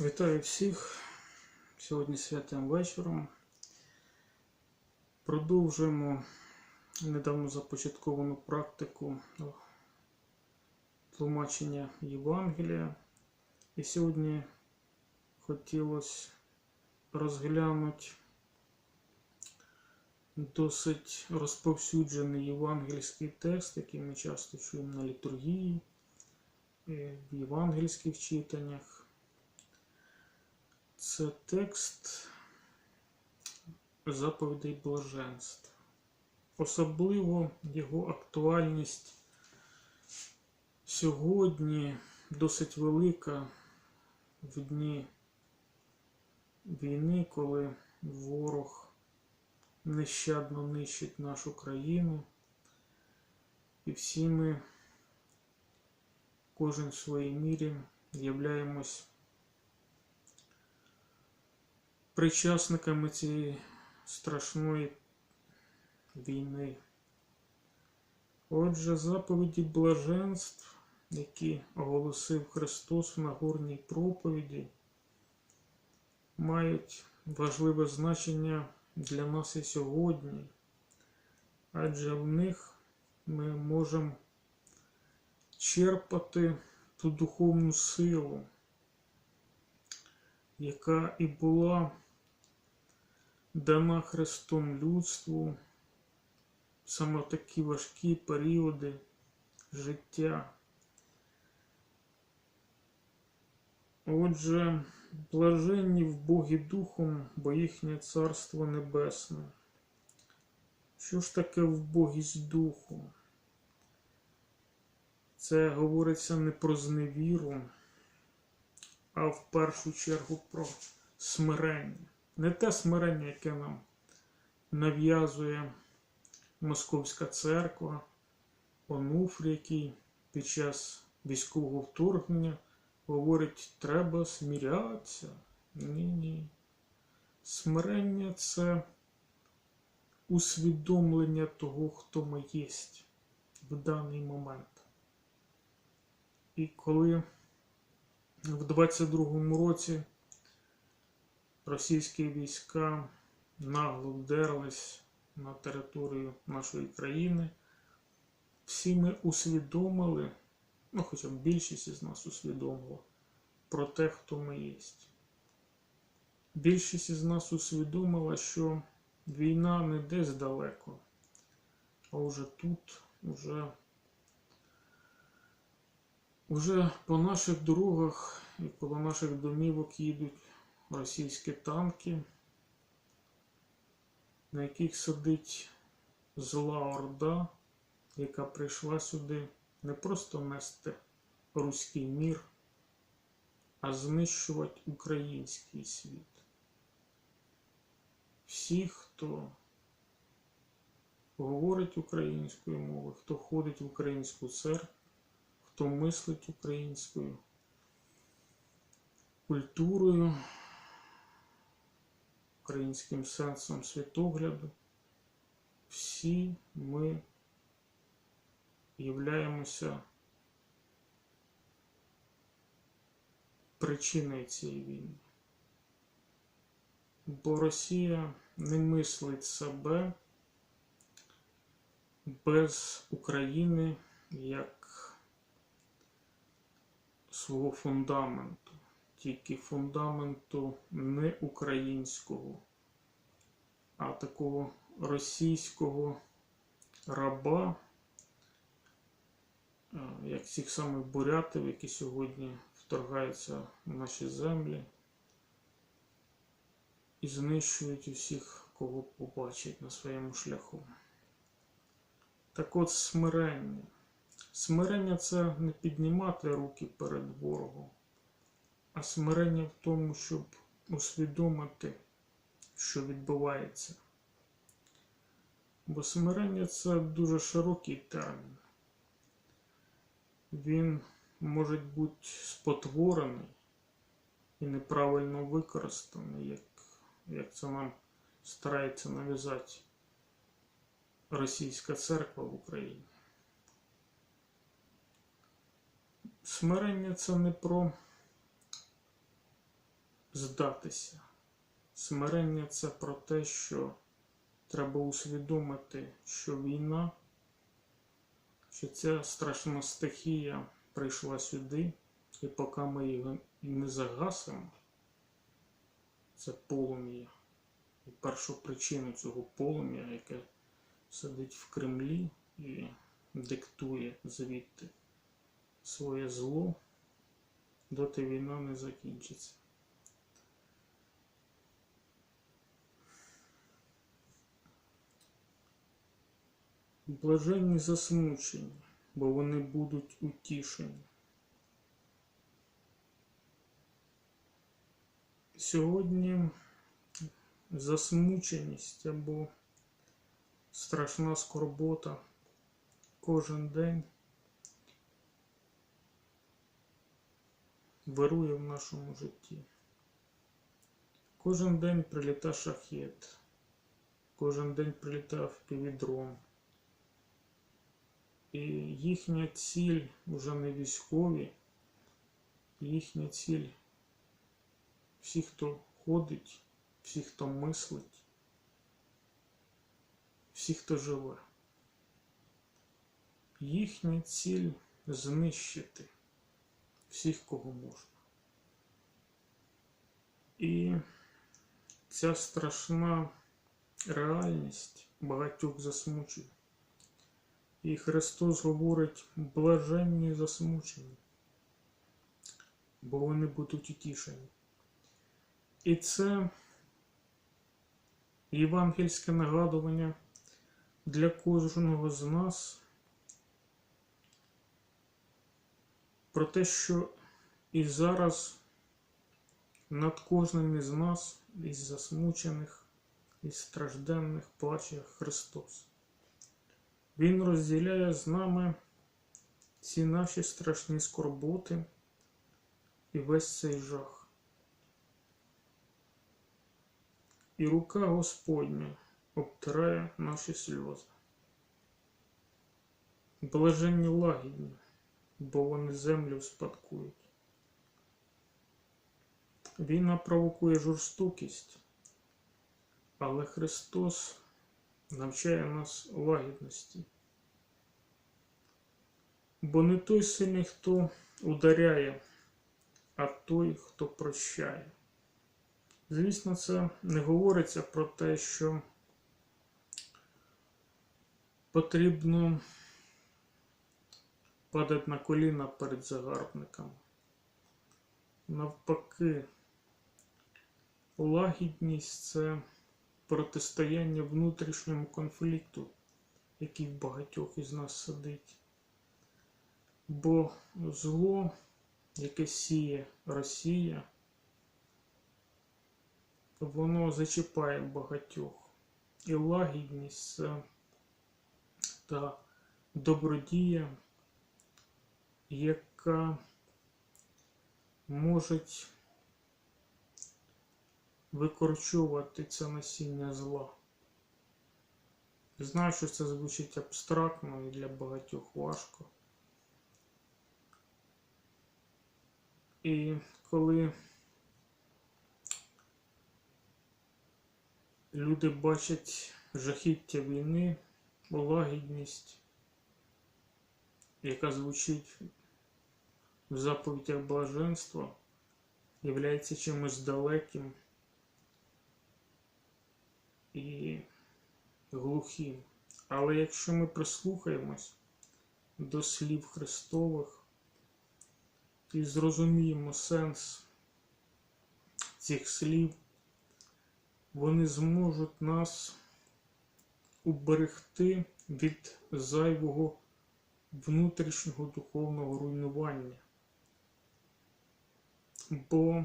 Вітаю всіх. Сьогодні святим вечором. Продовжуємо недавно започатковану практику тлумачення Євангелія. І сьогодні хотілося розглянути досить розповсюджений євангельський текст, який ми часто чуємо на літургії, в євангельських читаннях. Це текст заповідей блаженств. Особливо його актуальність сьогодні досить велика в дні війни, коли ворог нещадно нищить нашу країну. І всі ми, кожен в своїй мірі, являємось причасниками цієї страшної війни. Отже, заповіді блаженств, які оголосив Христос в Нагорній проповіді, мають важливе значення для нас і сьогодні, адже в них ми можемо черпати ту духовну силу, яка і була дана Христом людству саме в такі важкі періоди життя. Отже, блаженні в Богі Духом, бо їхнє Царство Небесне. Що ж таке вбогість Духу? Це говориться не про зневіру, а в першу чергу про смирення. Не те смирення, яке нам нав'язує Московська церква, Онуфрій, який під час військового вторгнення говорить, треба смірятися. Ні-ні. Смирення це усвідомлення того, хто ми єсть в даний момент. І коли в 22-му році російські війська нагло вдерлись на територію нашої країни. Всі ми усвідомили, ну хоча б більшість із нас усвідомила про те, хто ми є. Більшість із нас усвідомила, що війна не десь далеко, а вже тут, уже, уже по наших дорогах і коло наших домівок їдуть російські танки, на яких сидить зла орда, яка прийшла сюди не просто нести руський мір, а знищувати український світ. Всі, хто говорить українською мовою, хто ходить в українську церкву, хто мислить українською культурою українським сенсом світогляду, всі ми являємося причиною цієї війни. Бо Росія не мислить себе без України як свого фундаменту тільки фундаменту не українського, а такого російського раба, е, як цих самих бурятів, які сьогодні вторгаються в наші землі і знищують усіх, кого побачать на своєму шляху. Так от смирення. Смирення це не піднімати руки перед ворогом а смирення в тому, щоб усвідомити, що відбувається. Бо смирення це дуже широкий термін. Він може бути спотворений і неправильно використаний, як, як це нам старається нав'язати російська церква в Україні. Смирення це не про здатися. Смирення це про те, що треба усвідомити, що війна, що ця страшна стихія прийшла сюди, і поки ми її не загасимо, це полум'я. І першу причину цього полум'я, яке сидить в Кремлі і диктує звідти своє зло, доти війна не закінчиться. Блаженні засмучені, бо вони будуть утішені. Сьогодні засмученість або страшна скорбота кожен день вирує в нашому житті. Кожен день приліта шахет, кожен день прилітав півдрон. І їхня ціль вже не військові, їхня ціль всі, хто ходить, всі, хто мислить, всі, хто живе. Їхня ціль знищити всіх, кого можна. І ця страшна реальність багатьох засмучує. І Христос говорить блаженні засмучені, бо вони будуть утішені. І це євангельське нагадування для кожного з нас про те, що і зараз над кожним із нас, із засмучених, із стражденних плаче Христос. Він розділяє з нами ці наші страшні скорботи і весь цей жах. І рука Господня обтирає наші сльози. Блаженні лагідні, бо вони землю спадкують. Війна провокує жорстокість, але Христос навчає нас лагідності. Бо не той сильний, хто ударяє, а той, хто прощає. Звісно, це не говориться про те, що потрібно падати на коліна перед загарбниками. Навпаки, лагідність це протистояння внутрішньому конфлікту, який в багатьох із нас сидить. Бо зло, яке сіє Росія, воно зачіпає багатьох. І лагідність та добродія, яка може викорчовувати це насіння зла. Знаю, що це звучить абстрактно і для багатьох важко. І коли люди бачать жахіття війни, лагідність, яка звучить в заповідях блаженства, являється чимось далеким і глухим. Але якщо ми прислухаємось до слів Христових і зрозуміємо сенс цих слів, вони зможуть нас уберегти від зайвого внутрішнього духовного руйнування. Бо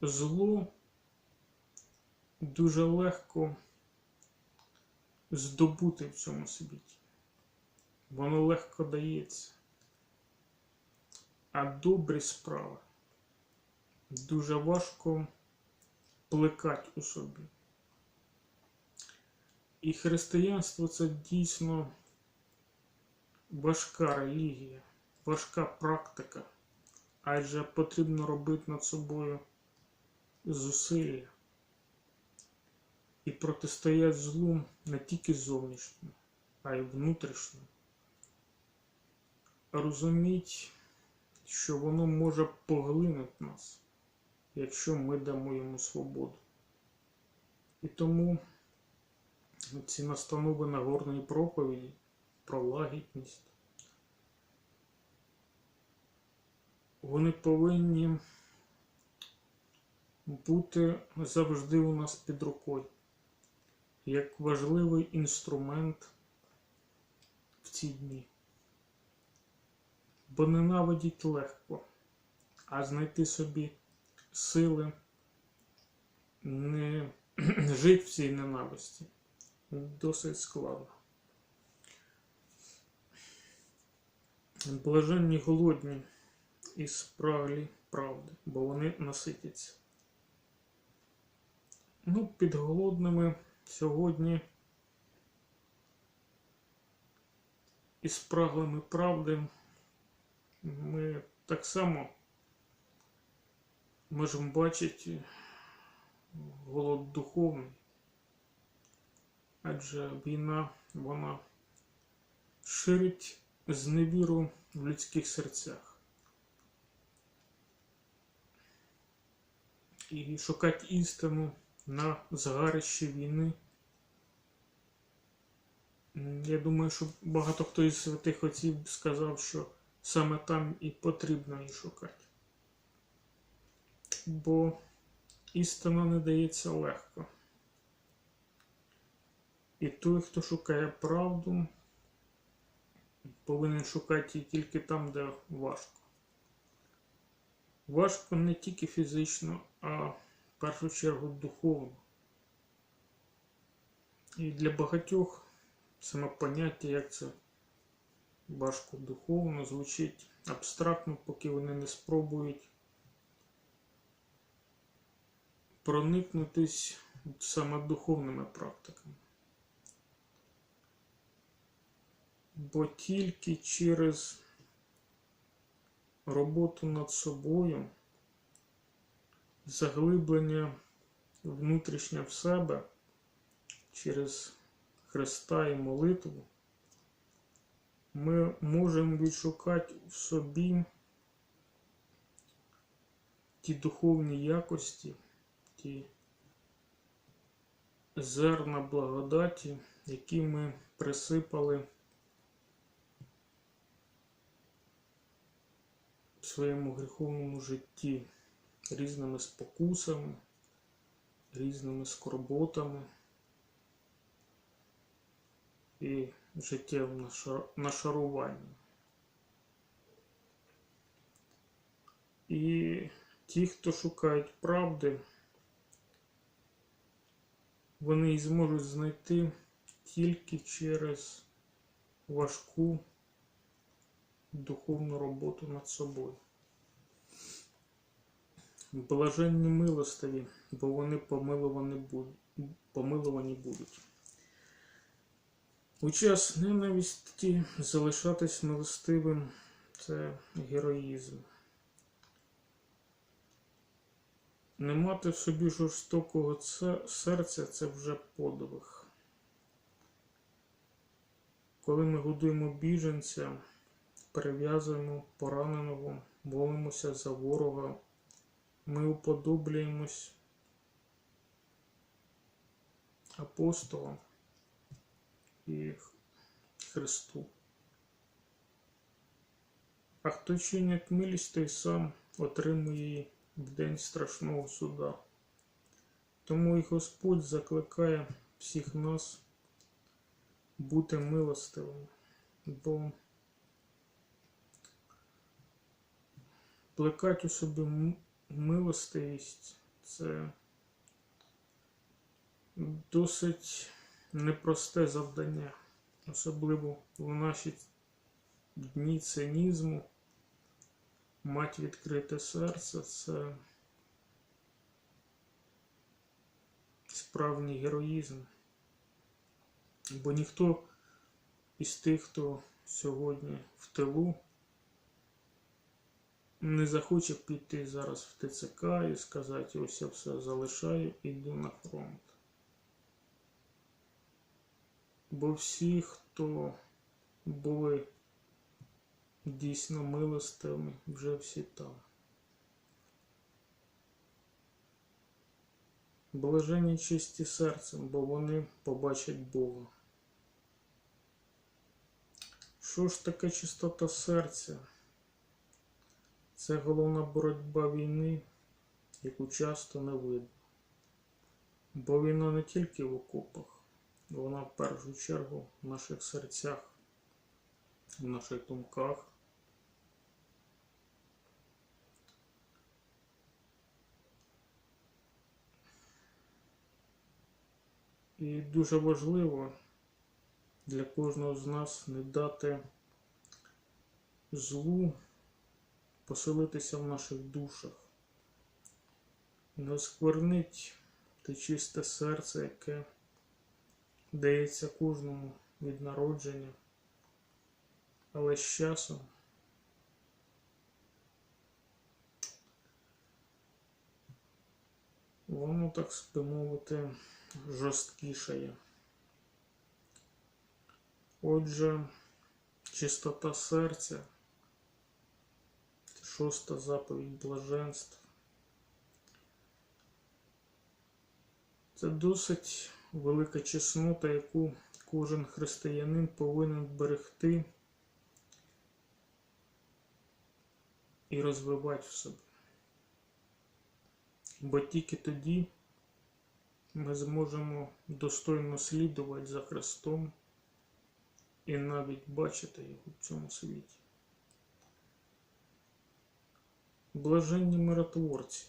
зло дуже легко здобути в цьому світі. Воно легко дається. А добрі справи дуже важко плекати у собі. І християнство це дійсно важка релігія, важка практика, адже потрібно робити над собою зусилля і протистоять злу не тільки зовнішньому, а й внутрішньому. Розуміть, що воно може поглинути нас, якщо ми дамо йому свободу. І тому ці настанови Нагорної проповіді про лагідність, вони повинні бути завжди у нас під рукою, як важливий інструмент в ці дні. Бо ненавидіть легко, а знайти собі сили не жити в цій ненависті досить складно. Блаженні голодні і спраглі правди, бо вони наситяться. Ну, під голодними сьогодні і спраглими правди ми так само можемо бачити голод духовний, адже війна вона ширить зневіру в людських серцях. І шукати істину на згарищі війни. Я думаю, що багато хто із святих отців сказав, що саме там і потрібно її шукати. Бо істина не дається легко. І той, хто шукає правду, повинен шукати її тільки там, де важко. Важко не тільки фізично, а в першу чергу духовно. І для багатьох саме поняття, як це важко духовно, звучить абстрактно, поки вони не спробують проникнутись саме духовними практиками. Бо тільки через роботу над собою, заглиблення внутрішнє в себе через Христа і молитву, ми можемо відшукати в собі ті духовні якості, ті зерна благодаті, які ми присипали в своєму гріховному житті різними спокусами, різними скорботами і життєвим наша- нашаруванням. І ті, хто шукають правди, вони її зможуть знайти тільки через важку духовну роботу над собою. Блаженні милостиві, бо вони помилувані будуть. У час ненависті залишатись милостивим це героїзм. Не мати в собі жорстокого серця це вже подвиг. Коли ми годуємо біженця, перев'язуємо пораненого, молимося за ворога, ми уподоблюємось апостолам і Христу. А хто чинить милість, той сам отримує її в день страшного суда. Тому і Господь закликає всіх нас бути милостивими, бо плекати у собі милостивість це досить непросте завдання, особливо в наші дні цинізму. Мать відкрите серце це справжній героїзм. Бо ніхто із тих, хто сьогодні в тилу, не захоче піти зараз в ТЦК і сказати, ось я все залишаю і йду на фронт. Бо всі, хто були дійсно милостивими, вже всі там. Блажені чисті серцем, бо вони побачать Бога. Що ж таке чистота серця? Це головна боротьба війни, яку часто не видно. Бо війна не тільки в окопах, вона в першу чергу в наших серцях, в наших думках. І дуже важливо для кожного з нас не дати злу поселитися в наших душах, не осквернить те чисте серце, яке дається кожному від народження, але з часом воно, так би мовити, жорсткішає. Отже, чистота серця шоста заповідь блаженств. Це досить велика чеснота, яку кожен християнин повинен берегти і розвивати в собі. Бо тільки тоді ми зможемо достойно слідувати за Христом і навіть бачити його в цьому світі. Блаженні миротворці,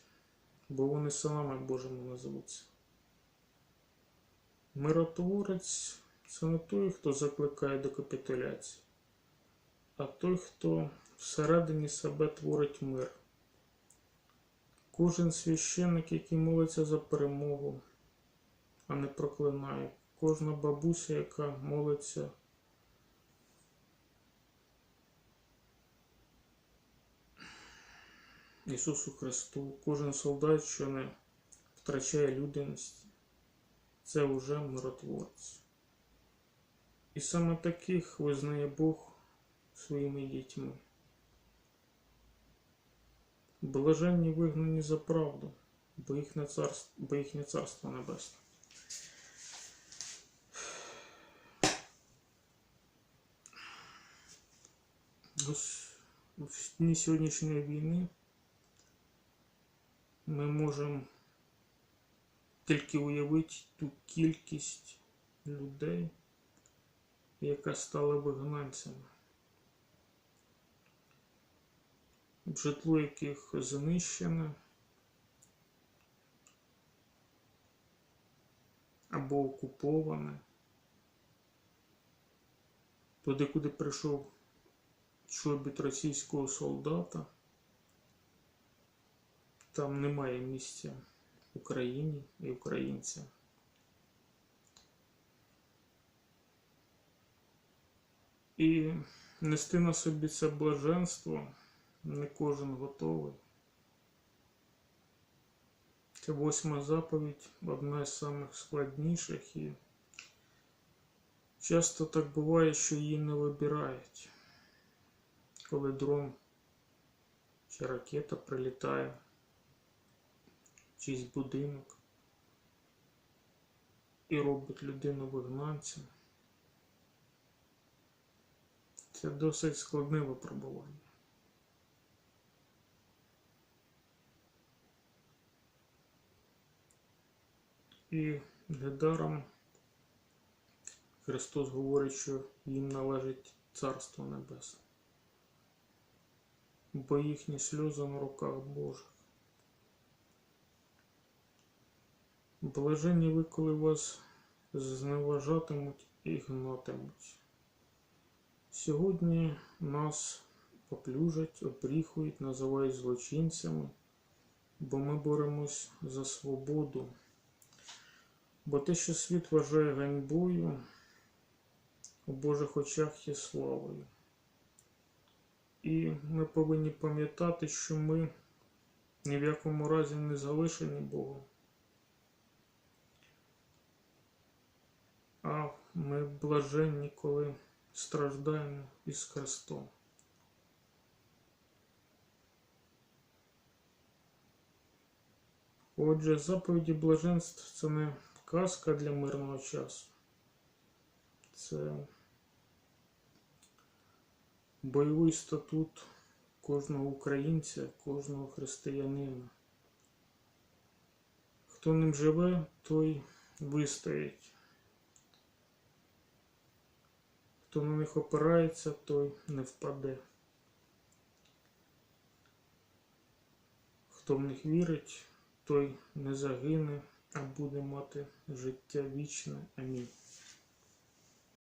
бо вони синами Божими називуться. Миротворець це не той, хто закликає до капітуляції, а той, хто всередині себе творить мир. Кожен священник, який молиться за перемогу, а не проклинає, кожна бабуся, яка молиться Ісусу Христу, кожен солдат, що не втрачає людяність, це вже миротворець. І саме таких визнає Бог своїми дітьми. Блаженні вигнані за правду, бо їхнє царство, бо їхнє царство небесне. Ось в дні сьогоднішньої війни ми можемо тільки уявити ту кількість людей, яка стала вигнанцями, житло яких знищене або окуповане, туди, куди прийшов чобіт російського солдата. Там немає місця Україні і українцям. І нести на собі це блаженство не кожен готовий. Це восьма заповідь одна з самих складніших і часто так буває, що її не вибирають, коли дрон чи ракета прилітає чийсь будинок і робить людину вигнанцем. Це досить складне випробування. І недаром Христос говорить, що їм належить Царство Небесне, бо їхні сльози на руках Божих. Блаженні ви, коли вас зневажатимуть і гнатимуть. Сьогодні нас поплюжать, обріхують, називають злочинцями, бо ми боремось за свободу. Бо те, що світ вважає ганьбою, у Божих очах є славою. І ми повинні пам'ятати, що ми ні в якому разі не залишені Богом. А ми блаженні, коли страждаємо із Христом. Отже, заповіді блаженств це не казка для мирного часу. Це бойовий статут кожного українця, кожного християнина. Хто ним живе, той вистоїть. Хто на них опирається, той не впаде. Хто в них вірить, той не загине, а буде мати життя вічне. Амінь.